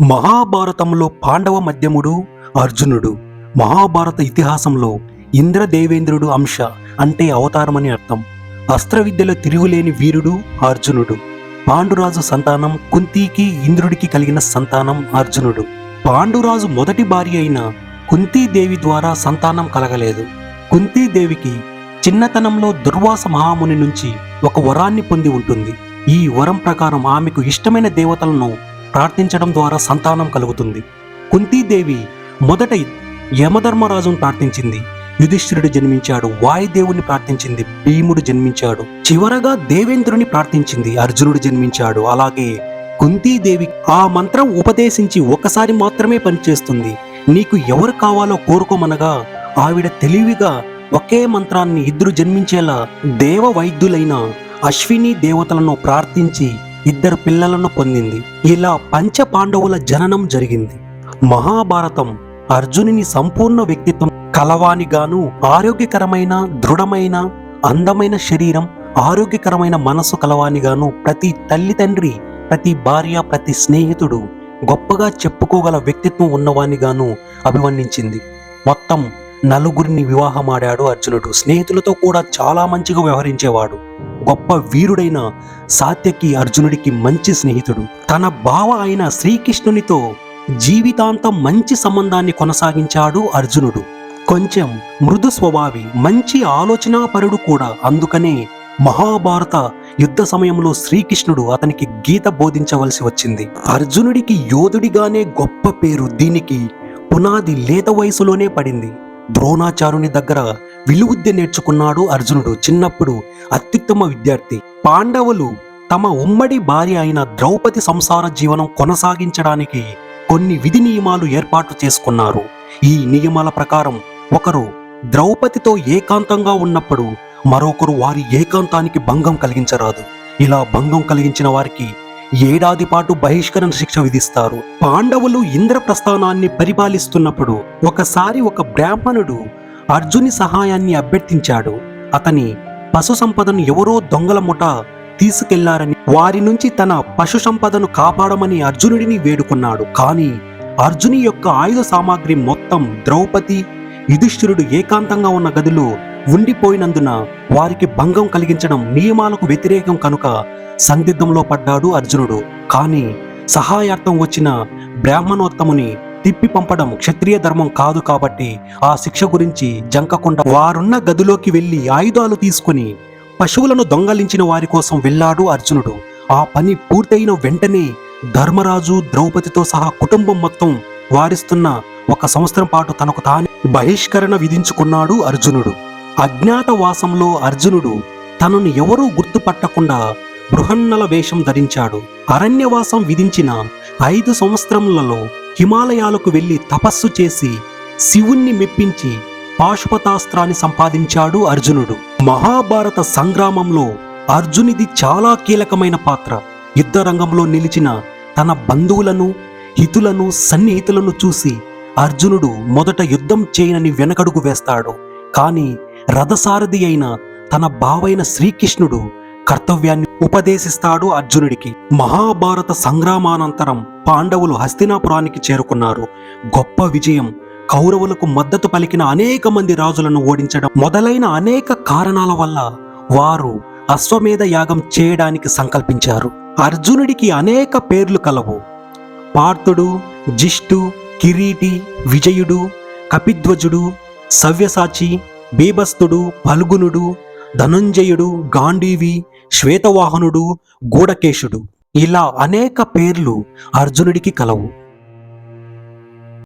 మహాభారతంలో పాండవ మధ్యముడు అర్జునుడు. మహాభారత ఇతిహాసంలో ఇంద్రదేవేంద్రుడు అంశ అంటే అవతారమని అర్థం. అస్త్ర విద్యలో తిరుగులేని వీరుడు అర్జునుడు. పాండురాజు సంతానం కుంతీకి ఇంద్రుడికి కలిగిన సంతానం అర్జునుడు. పాండురాజు మొదటి భార్య అయిన కుంతీదేవి ద్వారా సంతానం కలగలేదు. కుంతీదేవికి చిన్నతనంలో దుర్వాస మహాముని నుంచి ఒక వరాన్ని పొంది ఉంటుంది. ఈ వరం ప్రకారం ఆమెకు ఇష్టమైన దేవతలను ప్రార్థించడం ద్వారా సంతానం కలుగుతుంది. కుంతీదేవి మొదట యమధర్మరాజును ప్రార్థించింది. యుధిష్ఠిరుడు జన్మించాడు. వాయుదేవుని ప్రార్థించింది. భీముడు జన్మించాడు. చివరగా దేవేంద్రుని ప్రార్థించింది. అర్జునుడు జన్మించాడు. అలాగే కుంతీదేవి ఆ మంత్రం ఉపదేశించి ఒకసారి మాత్రమే పనిచేస్తుంది. నీకు ఎవరు కావాలో కోరుకోమనగా ఆవిడ తెలివిగా ఒకే మంత్రాన్ని ఇద్దరు జన్మించేలా దేవ వైద్యులైన అశ్విని దేవతలను ప్రార్థించి ఇద్దరు పిల్లలను పొందింది. ఇలా పంచ పాండవుల జననం జరిగింది. మహాభారతం అర్జునుని సంపూర్ణ వ్యక్తిత్వం కలవానిగాను ఆరోగ్యకరమైన దృఢమైన అందమైన శరీరం ఆరోగ్యకరమైన మనసు కలవానిగాను ప్రతి తల్లి తండ్రి ప్రతి భార్య ప్రతి స్నేహితుడు గొప్పగా చెప్పుకోగల వ్యక్తిత్వం ఉన్నవానిగాను అభివర్ణించింది. మొత్తం నలుగురిని వివాహమాడాడు అర్జునుడు. స్నేహితులతో కూడా చాలా మంచిగా వ్యవహరించేవాడు. గొప్ప వీరుడైన సాత్యకి అర్జునుడికి మంచి స్నేహితుడు. తన బావ అయిన శ్రీకృష్ణునితో జీవితాంతం మంచి సంబంధాన్ని కొనసాగించాడు అర్జునుడు. కొంచెం మృదు స్వభావి మంచి ఆలోచనాపరుడు కూడా. అందుకనే మహాభారత యుద్ధ సమయంలో శ్రీకృష్ణుడు అతనికి గీత బోధించవలసి వచ్చింది. అర్జునుడికి యోధుడిగానే గొప్ప పేరు దీనికి పునాది లేత వయసులోనే పడింది. ద్రోణాచారుని దగ్గర విలువిద్య నేర్చుకున్నాడు అర్జునుడు చిన్నప్పుడు అత్యుత్తమ విద్యార్థి. పాండవులు తమ ఉమ్మడి భార్య అయిన ద్రౌపది సంసార జీవనం కొనసాగించడానికి కొన్ని విధి నియమాలు ఏర్పాటు చేసుకున్నారు. ఈ నియమాల ప్రకారం ఒకరు ద్రౌపదితో ఏకాంతంగా ఉన్నప్పుడు మరొకరు వారి ఏకాంతానికి భంగం కలిగించరాదు. ఇలా భంగం కలిగించిన వారికి ఏడాది పాటు బహిష్కరణ శిక్ష విధిస్తారు. పాండవులు ఇంద్రప్రస్థానాన్ని పరిపాలిస్తున్నప్పుడు ఒకసారి ఒక బ్రాహ్మణుడు అర్జుని సహాయాన్ని అభ్యర్థించాడు. అతని పశు సంపదను ఎవరో దొంగల ముఠ తీసుకెళ్ళారని వారి నుంచి తన పశు సంపదను కాపాడమని అర్జునుడిని వేడుకున్నాడు. కానీ అర్జుని యొక్క ఆయుధ సామాగ్రి మొత్తం ద్రౌపది యుధిష్ఠిరుడు ఏకాంతంగా ఉన్న గదిలో ఉండిపోయినందున వారికి భంగం కలిగించడం నియమాలకు వ్యతిరేకం కనుక సందిగ్ధంలో పడ్డాడు అర్జునుడు. కానీ సహాయార్థం వచ్చిన బ్రాహ్మణోత్తముని తిప్పి పంపడం క్షత్రియ ధర్మం కాదు కాబట్టి ఆ శిక్ష గురించి జంకకుండా వారున్న గదిలోకి వెళ్ళి ఆయుధాలు తీసుకుని పశువులను దొంగలించిన వారి కోసం వెళ్ళాడు అర్జునుడు. ఆ పని పూర్తయిన వెంటనే ధర్మరాజు ద్రౌపదితో సహా కుటుంబం మొత్తం వారిస్తున్న ఒక సంవత్సరం పాటు తనకు తాను బహిష్కరణ విధించుకున్నాడు అర్జునుడు. అజ్ఞాతవాసంలో అర్జునుడు తనను ఎవరూ గుర్తుపట్టకుండా బృహన్నల వేషం ధరించాడు. అరణ్యవాసం విధించిన ఐదు సంవత్సరములలో హిమాలయాలకు వెళ్ళి తపస్సు చేసి శివుణ్ణి మెప్పించి పాశుపతాస్త్రాన్ని సంపాదించాడు అర్జునుడు. మహాభారత సంగ్రామంలో అర్జునిది చాలా కీలకమైన పాత్ర. యుద్ధ రంగంలో నిలిచిన తన బంధువులను హితులను సన్నిహితులను చూసి అర్జునుడు మొదట యుద్ధం చేయనని వెనకడుగు వేస్తాడు. కానీ రథసారథి అయిన తన బావైన శ్రీకృష్ణుడు కర్తవ్యాన్ని ఉపదేశిస్తాడు అర్జునుడికి. మహాభారత సంగ్రామానంతరం పాండవులు హస్తినాపురానికి చేరుకున్నారు. గొప్ప విజయం. కౌరవులకు మద్దతు పలికిన అనేక మంది రాజులను ఓడించడం మొదలైన అనేక కారణాల వల్ల వారు అశ్వమేధ యాగం చేయడానికి సంకల్పించారు. అర్జునుడికి అనేక పేర్లు కలవు. పార్థుడు జిష్టు కిరీటి విజయుడు కపిధ్వజుడు సవ్యసాచి బీభస్తుడు ఫల్గునుడు ధనుంజయుడు గాంధీవి శ్వేతవాహనుడు గూఢకేశుడు ఇలా అనేక పేర్లు అర్జునుడికి కలవు.